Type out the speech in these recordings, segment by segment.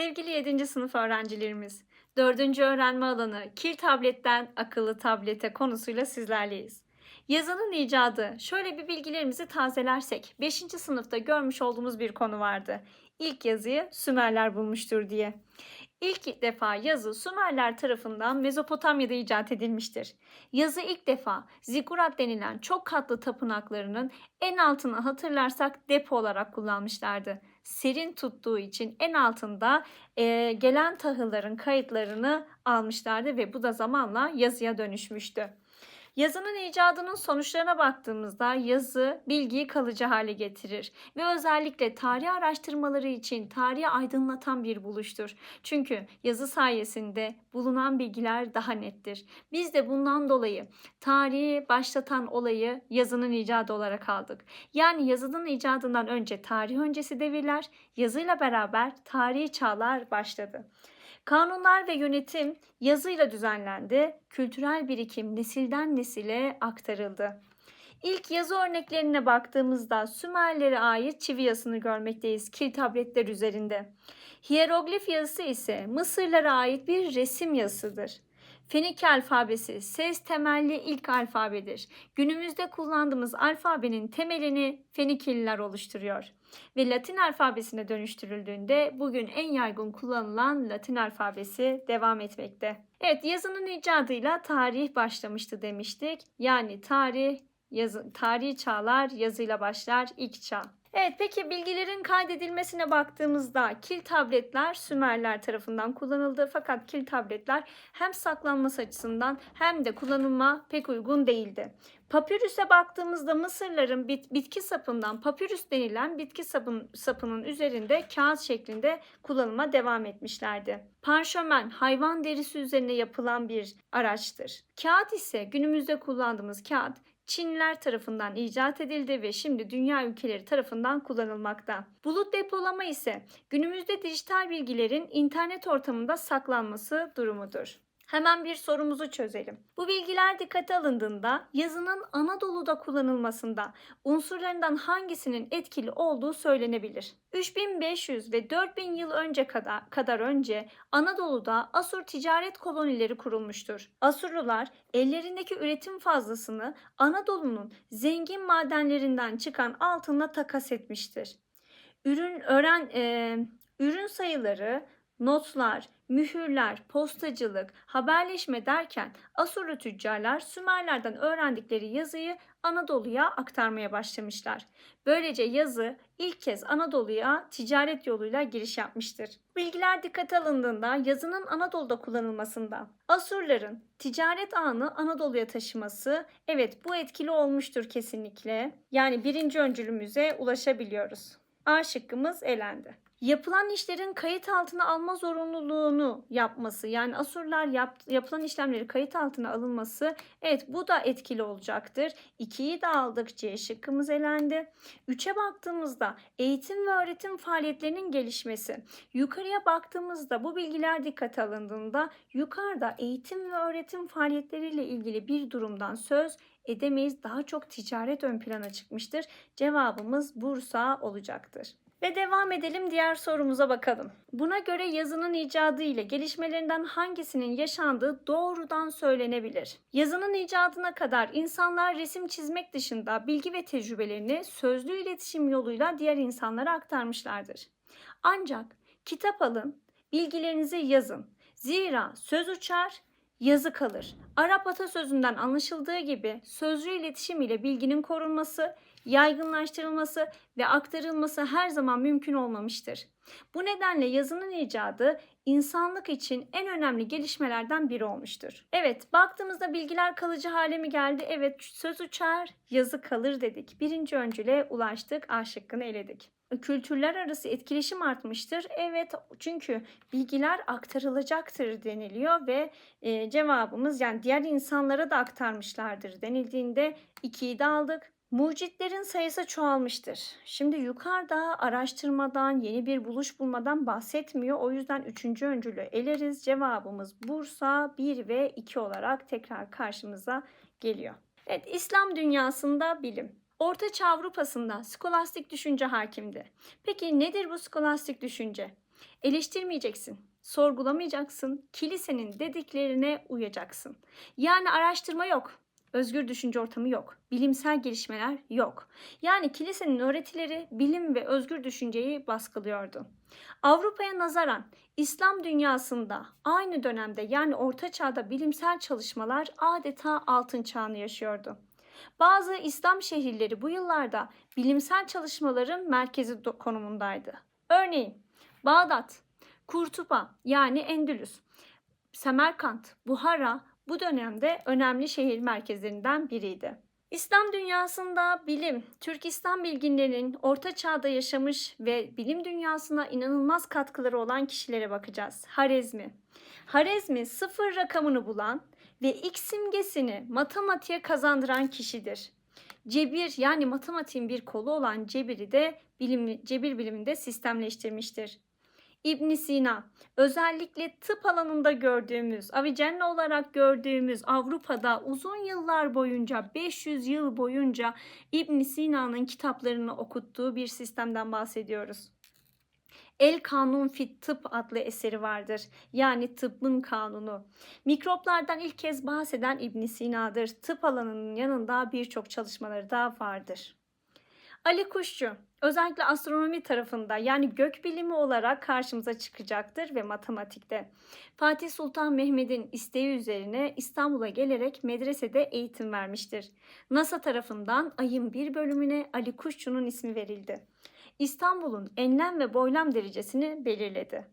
Sevgili 7. sınıf öğrencilerimiz, 4. öğrenme alanı Kil tabletten akıllı tablete konusuyla sizlerleyiz. Yazının icadı, şöyle bir bilgilerimizi tazelersek, 5. sınıfta görmüş olduğumuz bir konu vardı. İlk yazıyı Sümerler bulmuştur diye. İlk defa yazı Sümerler tarafından Mezopotamya'da icat edilmiştir. Yazı ilk defa zikurat denilen çok katlı tapınaklarının en altını hatırlarsak depo olarak kullanmışlardı. Serin tuttuğu için en altında e, gelen tahılların kayıtlarını almışlardı ve bu da zamanla yazıya dönüşmüştü. Yazının icadının sonuçlarına baktığımızda yazı bilgiyi kalıcı hale getirir ve özellikle tarih araştırmaları için tarihi aydınlatan bir buluştur. Çünkü yazı sayesinde bulunan bilgiler daha nettir. Biz de bundan dolayı tarihi başlatan olayı yazının icadı olarak aldık. Yani yazının icadından önce tarih öncesi devirler, yazıyla beraber tarihi çağlar başladı. Kanunlar ve yönetim yazıyla düzenlendi. Kültürel birikim nesilden nesile aktarıldı. İlk yazı örneklerine baktığımızda Sümerlere ait çivi yazısını görmekteyiz kil tabletler üzerinde. Hieroglif yazısı ise Mısırlara ait bir resim yazısıdır. Fenike alfabesi ses temelli ilk alfabedir. Günümüzde kullandığımız alfabenin temelini Fenikeliler oluşturuyor ve Latin alfabesine dönüştürüldüğünde bugün en yaygın kullanılan Latin alfabesi devam etmekte. Evet yazının icadıyla tarih başlamıştı demiştik. Yani tarih yazı, tarihi çağlar yazıyla başlar ilk çağ. Evet peki bilgilerin kaydedilmesine baktığımızda kil tabletler Sümerler tarafından kullanıldı fakat kil tabletler hem saklanması açısından hem de kullanılma pek uygun değildi. Papyrus'e baktığımızda Mısırların bit, bitki sapından papyrus denilen bitki sapın, sapının üzerinde kağıt şeklinde kullanıma devam etmişlerdi. Parşömen hayvan derisi üzerine yapılan bir araçtır. Kağıt ise günümüzde kullandığımız kağıt Çinliler tarafından icat edildi ve şimdi dünya ülkeleri tarafından kullanılmakta. Bulut depolama ise günümüzde dijital bilgilerin internet ortamında saklanması durumudur. Hemen bir sorumuzu çözelim. Bu bilgiler dikkate alındığında yazının Anadolu'da kullanılmasında unsurlarından hangisinin etkili olduğu söylenebilir. 3500 ve 4000 yıl önce kadar, kadar önce Anadolu'da Asur ticaret kolonileri kurulmuştur. Asurlular ellerindeki üretim fazlasını Anadolu'nun zengin madenlerinden çıkan altınla takas etmiştir. Ürün öğren e, ürün sayıları notlar, mühürler, postacılık, haberleşme derken Asurlu tüccarlar Sümerlerden öğrendikleri yazıyı Anadolu'ya aktarmaya başlamışlar. Böylece yazı ilk kez Anadolu'ya ticaret yoluyla giriş yapmıştır. Bilgiler dikkate alındığında yazının Anadolu'da kullanılmasında Asurların ticaret ağını Anadolu'ya taşıması evet bu etkili olmuştur kesinlikle. Yani birinci öncülümüze ulaşabiliyoruz. A şıkkımız elendi yapılan işlerin kayıt altına alma zorunluluğunu yapması yani Asurlar yap, yapılan işlemleri kayıt altına alınması evet bu da etkili olacaktır. 2'yi de aldık C şıkkımız elendi. 3'e baktığımızda eğitim ve öğretim faaliyetlerinin gelişmesi. Yukarıya baktığımızda bu bilgiler dikkate alındığında yukarıda eğitim ve öğretim faaliyetleriyle ilgili bir durumdan söz edemeyiz. Daha çok ticaret ön plana çıkmıştır. Cevabımız Bursa olacaktır. Ve devam edelim diğer sorumuza bakalım. Buna göre yazının icadı ile gelişmelerinden hangisinin yaşandığı doğrudan söylenebilir. Yazının icadına kadar insanlar resim çizmek dışında bilgi ve tecrübelerini sözlü iletişim yoluyla diğer insanlara aktarmışlardır. Ancak kitap alın, bilgilerinizi yazın. Zira söz uçar, yazı kalır. Arap atasözünden anlaşıldığı gibi sözlü iletişim ile bilginin korunması yaygınlaştırılması ve aktarılması her zaman mümkün olmamıştır. Bu nedenle yazının icadı insanlık için en önemli gelişmelerden biri olmuştur. Evet, baktığımızda bilgiler kalıcı hale mi geldi? Evet, söz uçar, yazı kalır dedik. Birinci öncüle ulaştık, A şıkkını eledik. Kültürler arası etkileşim artmıştır. Evet çünkü bilgiler aktarılacaktır deniliyor ve e, cevabımız yani diğer insanlara da aktarmışlardır denildiğinde 2'yi de aldık. Mucitlerin sayısı çoğalmıştır. Şimdi yukarıda araştırmadan, yeni bir buluş bulmadan bahsetmiyor. O yüzden üçüncü öncülü eleriz. Cevabımız Bursa 1 ve 2 olarak tekrar karşımıza geliyor. Evet, İslam dünyasında bilim. Orta Çağ Avrupa'sında skolastik düşünce hakimdi. Peki nedir bu skolastik düşünce? Eleştirmeyeceksin, sorgulamayacaksın, kilisenin dediklerine uyacaksın. Yani araştırma yok, özgür düşünce ortamı yok, bilimsel gelişmeler yok. Yani kilisenin öğretileri bilim ve özgür düşünceyi baskılıyordu. Avrupa'ya nazaran İslam dünyasında aynı dönemde yani Orta Çağ'da bilimsel çalışmalar adeta altın çağını yaşıyordu. Bazı İslam şehirleri bu yıllarda bilimsel çalışmaların merkezi konumundaydı. Örneğin Bağdat, Kurtuba yani Endülüs, Semerkant, Buhara bu dönemde önemli şehir merkezlerinden biriydi. İslam dünyasında bilim, Türk İslam bilginlerinin orta çağda yaşamış ve bilim dünyasına inanılmaz katkıları olan kişilere bakacağız. Harezmi. Harezmi sıfır rakamını bulan ve X simgesini matematiğe kazandıran kişidir. Cebir yani matematiğin bir kolu olan cebiri de bilim, cebir biliminde sistemleştirmiştir. İbn Sina, özellikle tıp alanında gördüğümüz, Avicenna olarak gördüğümüz Avrupa'da uzun yıllar boyunca, 500 yıl boyunca İbn Sina'nın kitaplarını okuttuğu bir sistemden bahsediyoruz. El Kanun Fit Tıp adlı eseri vardır. Yani tıbbın kanunu. Mikroplardan ilk kez bahseden İbn Sina'dır. Tıp alanının yanında birçok çalışmaları da vardır. Ali Kuşçu özellikle astronomi tarafında yani gök bilimi olarak karşımıza çıkacaktır ve matematikte. Fatih Sultan Mehmet'in isteği üzerine İstanbul'a gelerek medresede eğitim vermiştir. NASA tarafından ayın bir bölümüne Ali Kuşçu'nun ismi verildi. İstanbul'un enlem ve boylam derecesini belirledi.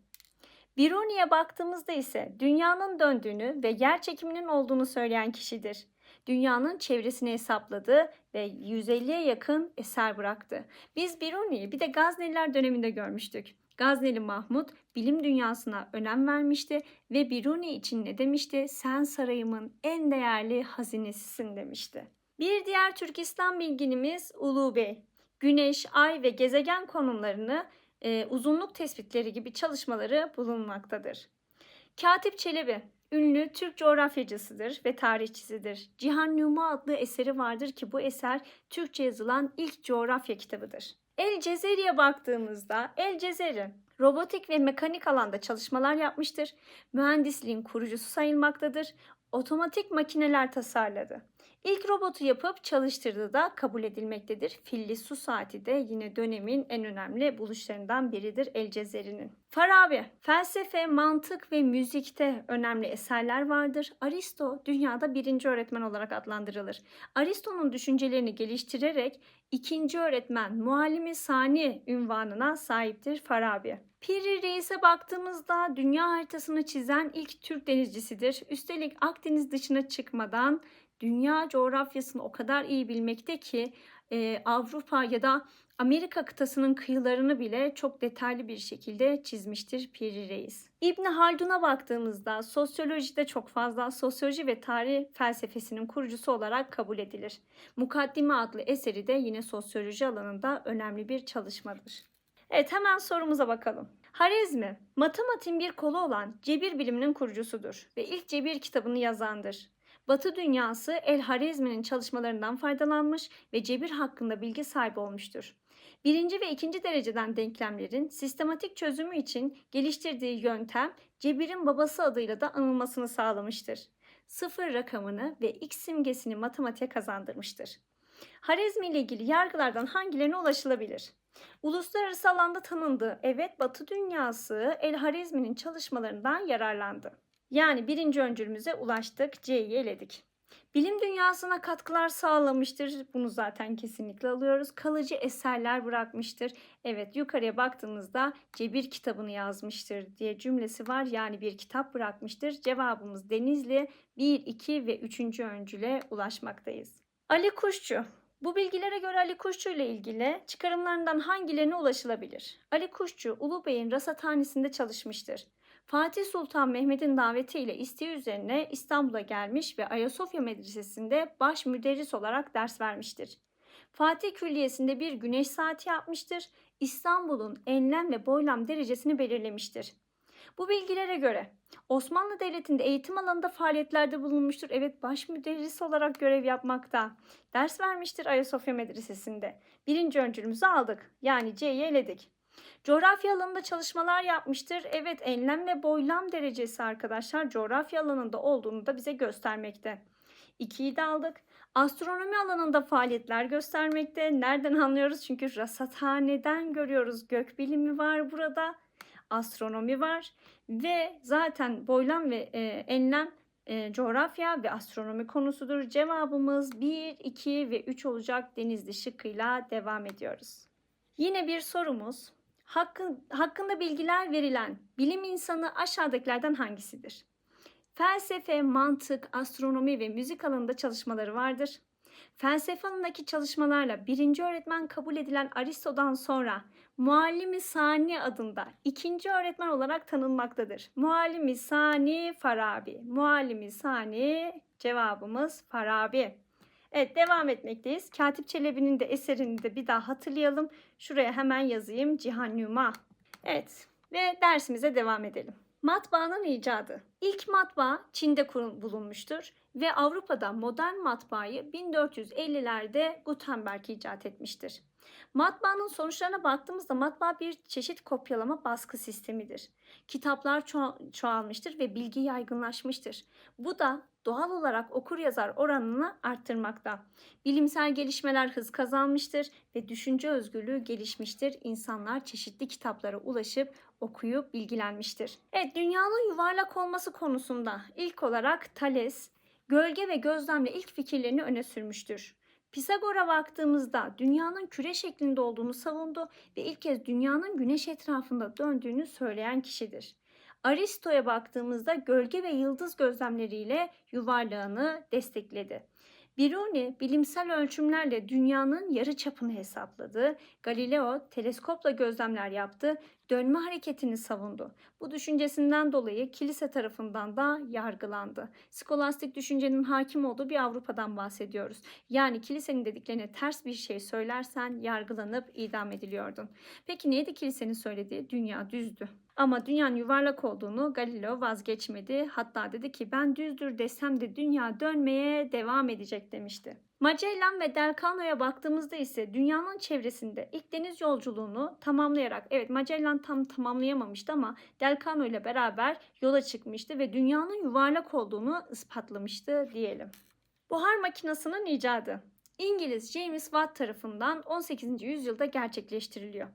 Biruni'ye baktığımızda ise dünyanın döndüğünü ve yer çekiminin olduğunu söyleyen kişidir dünyanın çevresini hesapladı ve 150'ye yakın eser bıraktı. Biz Biruni'yi bir de Gazneliler döneminde görmüştük. Gazneli Mahmut bilim dünyasına önem vermişti ve Biruni için ne demişti? Sen sarayımın en değerli hazinesisin demişti. Bir diğer Türk İslam bilginimiz Ulu Bey. Güneş, ay ve gezegen konumlarını e, uzunluk tespitleri gibi çalışmaları bulunmaktadır. Katip Çelebi ünlü Türk coğrafyacısıdır ve tarihçisidir. Cihan Numa adlı eseri vardır ki bu eser Türkçe yazılan ilk coğrafya kitabıdır. El Cezeri'ye baktığımızda El Cezeri robotik ve mekanik alanda çalışmalar yapmıştır. Mühendisliğin kurucusu sayılmaktadır. Otomatik makineler tasarladı. İlk robotu yapıp çalıştırdığı da kabul edilmektedir. Filli su saati de yine dönemin en önemli buluşlarından biridir El Cezeri'nin. Farabi, felsefe, mantık ve müzikte önemli eserler vardır. Aristo dünyada birinci öğretmen olarak adlandırılır. Aristo'nun düşüncelerini geliştirerek ikinci öğretmen, muallimi sani ünvanına sahiptir Farabi. Piri Reis'e baktığımızda dünya haritasını çizen ilk Türk denizcisidir. Üstelik Akdeniz dışına çıkmadan dünya coğrafyasını o kadar iyi bilmekte ki e, Avrupa ya da Amerika kıtasının kıyılarını bile çok detaylı bir şekilde çizmiştir Piri Reis. İbn Haldun'a baktığımızda sosyolojide çok fazla sosyoloji ve tarih felsefesinin kurucusu olarak kabul edilir. Mukaddime adlı eseri de yine sosyoloji alanında önemli bir çalışmadır. Evet hemen sorumuza bakalım. Harizmi, matematiğin bir kolu olan cebir biliminin kurucusudur ve ilk cebir kitabını yazandır. Batı dünyası El Harizmi'nin çalışmalarından faydalanmış ve cebir hakkında bilgi sahibi olmuştur. Birinci ve ikinci dereceden denklemlerin sistematik çözümü için geliştirdiği yöntem cebirin babası adıyla da anılmasını sağlamıştır. Sıfır rakamını ve x simgesini matematiğe kazandırmıştır. Harizmi ile ilgili yargılardan hangilerine ulaşılabilir? Uluslararası alanda tanındı. Evet Batı dünyası El Harizmi'nin çalışmalarından yararlandı. Yani birinci öncülümüze ulaştık. C'yi eledik. Bilim dünyasına katkılar sağlamıştır. Bunu zaten kesinlikle alıyoruz. Kalıcı eserler bırakmıştır. Evet yukarıya baktığımızda cebir kitabını yazmıştır diye cümlesi var. Yani bir kitap bırakmıştır. Cevabımız Denizli 1, 2 ve 3. öncüle ulaşmaktayız. Ali Kuşçu. Bu bilgilere göre Ali Kuşçu ile ilgili çıkarımlarından hangilerine ulaşılabilir? Ali Kuşçu, Ulu Bey'in rasathanesinde çalışmıştır. Fatih Sultan Mehmet'in davetiyle isteği üzerine İstanbul'a gelmiş ve Ayasofya Medresesi'nde baş müderris olarak ders vermiştir. Fatih Külliyesi'nde bir güneş saati yapmıştır. İstanbul'un enlem ve boylam derecesini belirlemiştir. Bu bilgilere göre Osmanlı Devleti'nde eğitim alanında faaliyetlerde bulunmuştur. Evet baş müderris olarak görev yapmakta. Ders vermiştir Ayasofya Medresesi'nde. Birinci öncülümüzü aldık. Yani C'yi eledik. Coğrafya alanında çalışmalar yapmıştır. Evet enlem ve boylam derecesi arkadaşlar coğrafya alanında olduğunu da bize göstermekte. 2'yi de aldık. Astronomi alanında faaliyetler göstermekte. Nereden anlıyoruz? Çünkü rasathaneden görüyoruz. Gökbilimi var burada. Astronomi var. Ve zaten boylam ve e, enlem e, coğrafya ve astronomi konusudur. Cevabımız 1, 2 ve 3 olacak denizli şıkkıyla devam ediyoruz. Yine bir sorumuz. Hakkı, hakkında bilgiler verilen bilim insanı aşağıdakilerden hangisidir? Felsefe, mantık, astronomi ve müzik alanında çalışmaları vardır. Felsefe alanındaki çalışmalarla birinci öğretmen kabul edilen Aristo'dan sonra Muallimi Sani adında ikinci öğretmen olarak tanınmaktadır. Muallimi Sani Farabi. Muallimi Sani cevabımız Farabi. Evet devam etmekteyiz. Katip Çelebi'nin de eserini de bir daha hatırlayalım. Şuraya hemen yazayım. Cihan Numa. Evet ve dersimize devam edelim. Matbaanın icadı. İlk matbaa Çin'de bulunmuştur ve Avrupa'da modern matbaayı 1450'lerde Gutenberg icat etmiştir. Matbaanın sonuçlarına baktığımızda matbaa bir çeşit kopyalama baskı sistemidir. Kitaplar ço- çoğalmıştır ve bilgi yaygınlaşmıştır. Bu da doğal olarak okur yazar oranını arttırmakta. Bilimsel gelişmeler hız kazanmıştır ve düşünce özgürlüğü gelişmiştir. İnsanlar çeşitli kitaplara ulaşıp okuyup bilgilenmiştir. Evet, dünyanın yuvarlak olması konusunda ilk olarak Thales, gölge ve gözlemle ilk fikirlerini öne sürmüştür. Pisagor'a baktığımızda dünyanın küre şeklinde olduğunu savundu ve ilk kez dünyanın güneş etrafında döndüğünü söyleyen kişidir. Aristo'ya baktığımızda gölge ve yıldız gözlemleriyle yuvarlağını destekledi. Biruni bilimsel ölçümlerle dünyanın yarı çapını hesapladı. Galileo teleskopla gözlemler yaptı, dönme hareketini savundu. Bu düşüncesinden dolayı kilise tarafından da yargılandı. Skolastik düşüncenin hakim olduğu bir Avrupa'dan bahsediyoruz. Yani kilisenin dediklerine ters bir şey söylersen yargılanıp idam ediliyordun. Peki neydi kilisenin söylediği? Dünya düzdü. Ama dünyanın yuvarlak olduğunu Galileo vazgeçmedi. Hatta dedi ki ben düzdür desem de dünya dönmeye devam edecek demişti. Magellan ve Delcano'ya baktığımızda ise dünyanın çevresinde ilk deniz yolculuğunu tamamlayarak, evet Magellan tam tamamlayamamıştı ama Delcano ile beraber yola çıkmıştı ve dünyanın yuvarlak olduğunu ispatlamıştı diyelim. Buhar makinesinin icadı. İngiliz James Watt tarafından 18. yüzyılda gerçekleştiriliyor.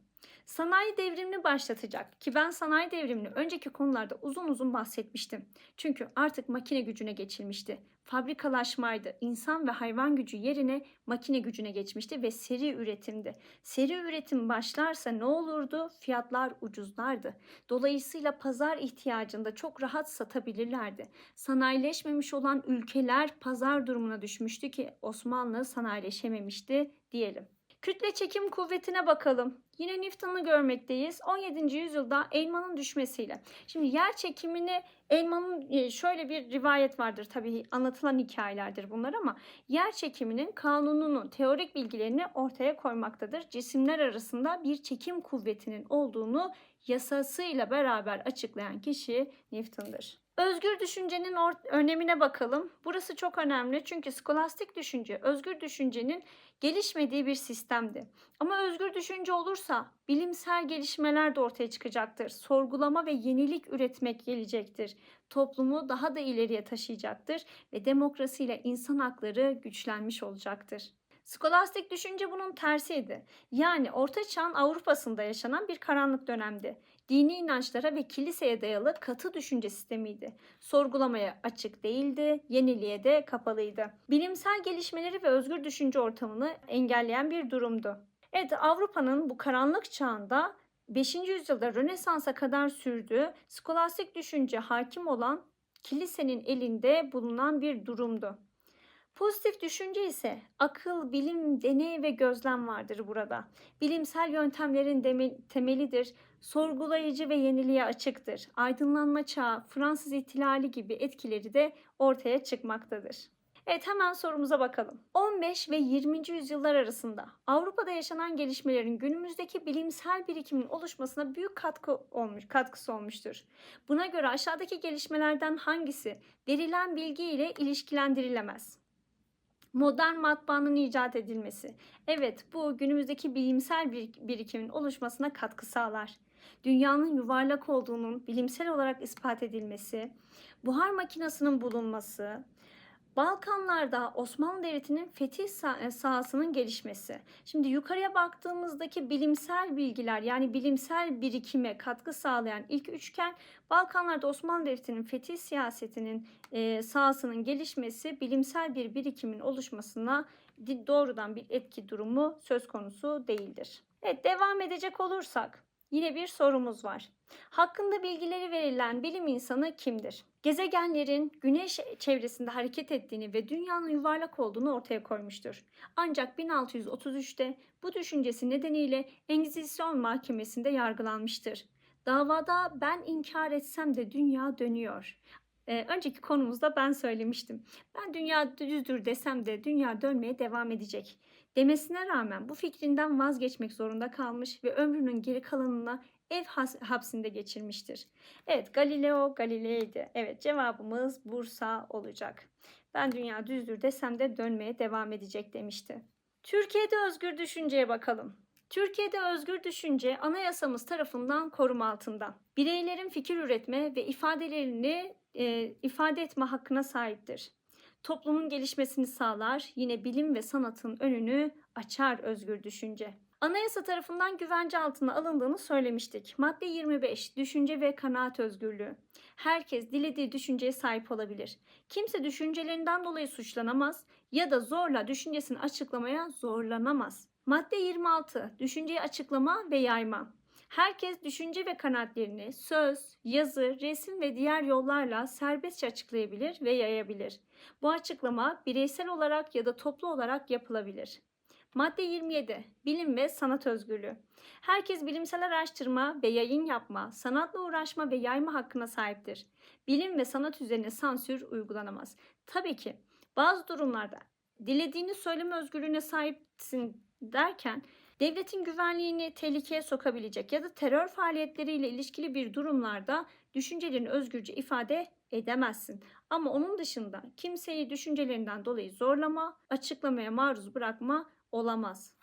Sanayi devrimini başlatacak ki ben sanayi devrimini önceki konularda uzun uzun bahsetmiştim. Çünkü artık makine gücüne geçilmişti. Fabrikalaşmaydı. İnsan ve hayvan gücü yerine makine gücüne geçmişti ve seri üretimdi. Seri üretim başlarsa ne olurdu? Fiyatlar ucuzlardı. Dolayısıyla pazar ihtiyacında çok rahat satabilirlerdi. Sanayileşmemiş olan ülkeler pazar durumuna düşmüştü ki Osmanlı sanayileşememişti diyelim. Kütle çekim kuvvetine bakalım. Yine Newton'u görmekteyiz. 17. yüzyılda elmanın düşmesiyle. Şimdi yer çekimini elmanın e, şöyle bir rivayet vardır tabii anlatılan hikayelerdir bunlar ama yer çekiminin kanununu, teorik bilgilerini ortaya koymaktadır. Cisimler arasında bir çekim kuvvetinin olduğunu yasasıyla beraber açıklayan kişi Newton'dır. Özgür düşüncenin önemine bakalım. Burası çok önemli çünkü skolastik düşünce, özgür düşüncenin gelişmediği bir sistemdi. Ama özgür düşünce olursa bilimsel gelişmeler de ortaya çıkacaktır. Sorgulama ve yenilik üretmek gelecektir. Toplumu daha da ileriye taşıyacaktır ve demokrasiyle insan hakları güçlenmiş olacaktır. Skolastik düşünce bunun tersiydi. Yani Orta Çağ'ın Avrupa'sında yaşanan bir karanlık dönemdi. Dini inançlara ve kiliseye dayalı katı düşünce sistemiydi. Sorgulamaya açık değildi, yeniliğe de kapalıydı. Bilimsel gelişmeleri ve özgür düşünce ortamını engelleyen bir durumdu. Evet Avrupa'nın bu karanlık çağında 5. yüzyılda Rönesans'a kadar sürdüğü skolastik düşünce hakim olan kilisenin elinde bulunan bir durumdu. Pozitif düşünce ise akıl, bilim, deney ve gözlem vardır burada. Bilimsel yöntemlerin temelidir. Sorgulayıcı ve yeniliğe açıktır. Aydınlanma çağı, Fransız ihtilali gibi etkileri de ortaya çıkmaktadır. Evet hemen sorumuza bakalım. 15 ve 20. yüzyıllar arasında Avrupa'da yaşanan gelişmelerin günümüzdeki bilimsel birikimin oluşmasına büyük katkı olmuş, katkısı olmuştur. Buna göre aşağıdaki gelişmelerden hangisi verilen bilgi ile ilişkilendirilemez? Modern matbaanın icat edilmesi. Evet, bu günümüzdeki bilimsel bir birikimin oluşmasına katkı sağlar. Dünyanın yuvarlak olduğunun bilimsel olarak ispat edilmesi, buhar makinesinin bulunması, Balkanlarda Osmanlı Devleti'nin fetih sah- sahasının gelişmesi. Şimdi yukarıya baktığımızdaki bilimsel bilgiler yani bilimsel birikime katkı sağlayan ilk üçgen Balkanlarda Osmanlı Devleti'nin fetih siyasetinin e, sahasının gelişmesi bilimsel bir birikimin oluşmasına doğrudan bir etki durumu söz konusu değildir. Evet devam edecek olursak yine bir sorumuz var. Hakkında bilgileri verilen bilim insanı kimdir? Gezegenlerin güneş çevresinde hareket ettiğini ve dünyanın yuvarlak olduğunu ortaya koymuştur. Ancak 1633'te bu düşüncesi nedeniyle Engizisyon mahkemesinde yargılanmıştır. Davada ben inkar etsem de dünya dönüyor. Ee, önceki konumuzda ben söylemiştim. Ben dünya düzdür desem de dünya dönmeye devam edecek. Demesine rağmen bu fikrinden vazgeçmek zorunda kalmış ve ömrünün geri kalanına ev hapsinde geçirmiştir. Evet Galileo Galilei'ydi. Evet cevabımız Bursa olacak. Ben dünya düzdür desem de dönmeye devam edecek demişti. Türkiye'de özgür düşünceye bakalım. Türkiye'de özgür düşünce anayasamız tarafından koruma altında. Bireylerin fikir üretme ve ifadelerini e, ifade etme hakkına sahiptir. Toplumun gelişmesini sağlar, yine bilim ve sanatın önünü açar özgür düşünce. Anayasa tarafından güvence altına alındığını söylemiştik. Madde 25 düşünce ve kanaat özgürlüğü. Herkes dilediği düşünceye sahip olabilir. Kimse düşüncelerinden dolayı suçlanamaz ya da zorla düşüncesini açıklamaya zorlanamaz. Madde 26 düşünceyi açıklama ve yayma. Herkes düşünce ve kanaatlerini söz, yazı, resim ve diğer yollarla serbestçe açıklayabilir ve yayabilir. Bu açıklama bireysel olarak ya da toplu olarak yapılabilir. Madde 27. Bilim ve sanat özgürlüğü. Herkes bilimsel araştırma ve yayın yapma, sanatla uğraşma ve yayma hakkına sahiptir. Bilim ve sanat üzerine sansür uygulanamaz. Tabii ki bazı durumlarda dilediğini söyleme özgürlüğüne sahipsin derken devletin güvenliğini tehlikeye sokabilecek ya da terör faaliyetleriyle ilişkili bir durumlarda düşüncelerini özgürce ifade edemezsin. Ama onun dışında kimseyi düşüncelerinden dolayı zorlama, açıklamaya maruz bırakma olamaz.